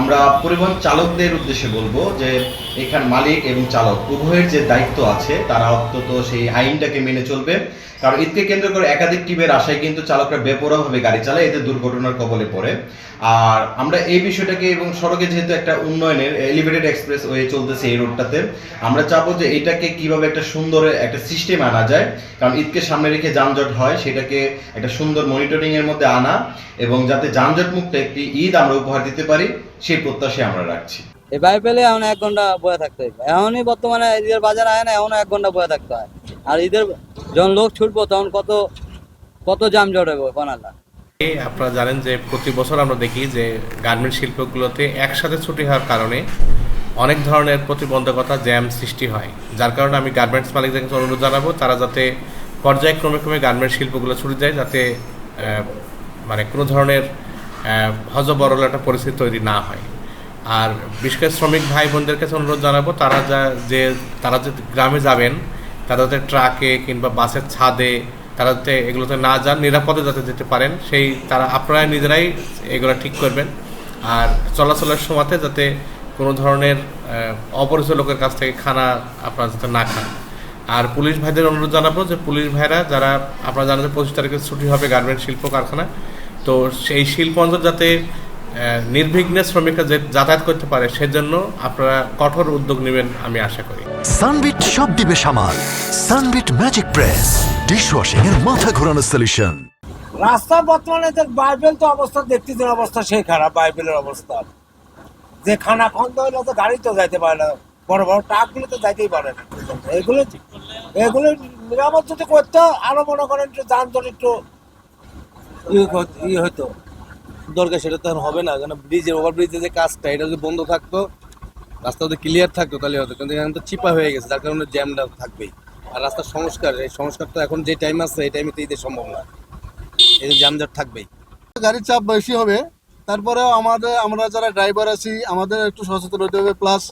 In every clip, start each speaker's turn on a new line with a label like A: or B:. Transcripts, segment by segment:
A: আমরা পরিবহন চালকদের উদ্দেশ্যে বলব যে, এখান মালিক এবং চালক উভয়ের যে দায়িত্ব আছে, তারা অন্তত সেই আইনটাকে মেনে চলবে। কারণ ঈদকে কেন্দ্র করে একাধিক টিমের আশায় কিন্তু চালকরা বেপরোয়াভাবে গাড়ি চালায়, এতে দুর্ঘটনার কবলে পড়ে। আর আমরা এই বিষয়টাকে এবং সড়কে যেহেতু একটা উন্নয়নের এলিভেটেড এক্সপ্রেস ওয়ে চলতেছে এই রোডটাতে আমরা চাবো যে এটাকে কীভাবে একটা সুন্দর একটা সিস্টেম আনা যায়। কারণ ঈদকে সামনে রেখে যানজট হয়, সেটাকে একটা সুন্দর মনিটরিংয়ের মধ্যে আনা এবং যাতে যানজট মুক্ত একটি ঈদ আমরা উপহার দিতে পারি। সেই প্রত্যাশা আমরা রাখছি।
B: এই বাইক পেলে এখন এক ঘণ্টা বয়ে থাকতে হয় এখনই বর্তমানে ঈদের বাজার আয় না এখনও এক ঘণ্টা বয়ে থাকতে হয়। আর ঈদের যখন লোক ছুটবো তখন কত কত জাম জট হবে
C: আপনারা জানেন যে প্রতি বছর আমরা দেখি যে গার্মেন্ট শিল্পগুলোতে একসাথে ছুটি হওয়ার কারণে অনেক ধরনের প্রতিবন্ধকতা জ্যাম সৃষ্টি হয়। যার কারণে আমি গার্মেন্টস মালিকদের কাছে অনুরোধ জানাব তারা যাতে পর্যায়ক্রমে ক্রমে গার্মেন্ট শিল্পগুলো ছুটি দেয় যাতে মানে কোনো ধরনের হজবরল একটা পরিস্থিতি তৈরি না হয়। আর বিশেষ করে শ্রমিক ভাই বোনদের কাছে অনুরোধ জানাব, তারা যা, যে, তারা যে গ্রামে যাবেন, তারা যাতে ট্রাকে কিংবা বাসের ছাদে, তারা যাতে এগুলোতে না যান, নিরাপদে যাতে যেতে পারেন, সেই তারা আপনারা নিজেরাই এগুলো ঠিক করবেন। আর চলাচলের সময়তে যাতে কোনো ধরনের অপরিচিত লোকের কাছ থেকে খানা আপনারা যাতে না খান। আর পুলিশ ভাইদের অনুরোধ জানাব যে, পুলিশ ভাইরা যারা, আপনারা জানেন যে পঁচিশ তারিখে ছুটি হবে গার্মেন্ট শিল্প কারখানা তো সেই শিল্প অঞ্চল যাতে নির্বিঘ্নে শ্রমিকরা যে- যাতায়াত করতে পারে সেজন্য আপনারা কঠোর উদ্যোগ নেবেন আমি আশা করি।
D: সানবিট সব দিবে সামাল। সানবিট ম্যাজিক প্রেস ডিশওয়াশিং এর মাথা ঘোরানো সলিউশন
E: রাস্তা বর্তমানে যে বাইবেল তো অবস্থা দেখতেছেন অবস্থা সেই খারাপ বাইবেলের অবস্থা। যে খানা খন্দ হইলে তো গাড়ি তো যাইতে পারে না বড় বড় ট্রাকগুলো তো যাইতেই পারে না। এগুলো এগুলো নিরাপদ যদি করতো আরও মনে করেন একটু যানজট একটু
F: ইয়ে ইয়ে হতো। দরকার সেটা তো হবে না কারণ ব্রিজের ওভার ব্রিজের যে কাজটা, এটা যদি বন্ধ থাকতো, রাস্তা যদি ক্লিয়ার থাকতো তাহলে হতো, কিন্তু এখন তো চিপা হয়ে গেছে, যার কারণে জ্যামটা থাকবেই। আর রাস্তার সংস্কার, এই সংস্কার তো এখন যে টাইম আছে, এই টাইমে তো ঈদের সম্ভব না এই জ্যামজাট থাকবেই।
G: গাড়ির চাপ বেশি হবে, তারপরেও আমাদের, আমরা যারা ড্রাইভার আছি, আমাদের একটু সচেতন হতে হবে প্লাস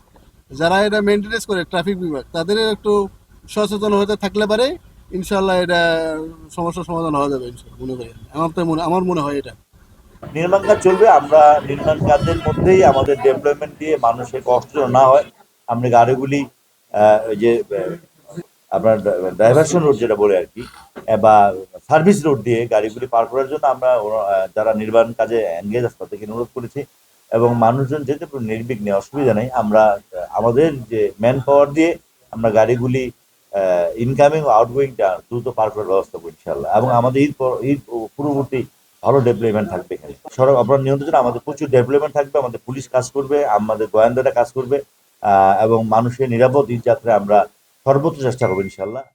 G: যারা এটা মেনটেনেন্স করে ট্রাফিক বিভাগ, তাদের একটু সচেতন হতে থাকলে পারে। ইনশাল্লাহ এটা সমস্যার সমাধান হওয়া যাবে মনে করি। আমার তো মনে আমার মনে হয় এটা।
H: নির্মাণ কাজ চলবে, আমরা নির্মাণ কাজের মধ্যেই আমাদের ডেভেলপমেন্ট দিয়ে মানুষের কষ্ট না হয়, আমরা গাড়িগুলি যে আপনার ডাইভারশন রোড যেটা বলে আর কি বা সার্ভিস রোড দিয়ে গাড়িগুলি পার করার জন্য আমরা যারা নির্মাণ কাজে এনগেজ আছে তাদেরকে অনুরোধ করেছি, এবং মানুষজন যেতে নির্বিঘ্নে অসুবিধা নেই, আমরা আমাদের যে ম্যান পাওয়ার দিয়ে আমরা গাড়িগুলি ইনকামিং আউটগোয়িংটা দ্রুত পার করার ব্যবস্থা করব ইনশাল্লাহ এবং আমাদের ঈদ ঈদ পূর্ববর্তী ভালো ডেভেলপমেন্ট থাকবে এখানে। সড়ক অপরাধ নিয়ন্ত্রণ আমাদের প্রচুর ডেভেলপমেন্ট থাকবে, আমাদের পুলিশ কাজ করবে, আমাদের গোয়েন্দারা কাজ করবে এবং মানুষের নিরাপদ ঈদ যাত্রায় আমরা সর্বোচ্চ চেষ্টা করব ইনশাল্লাহ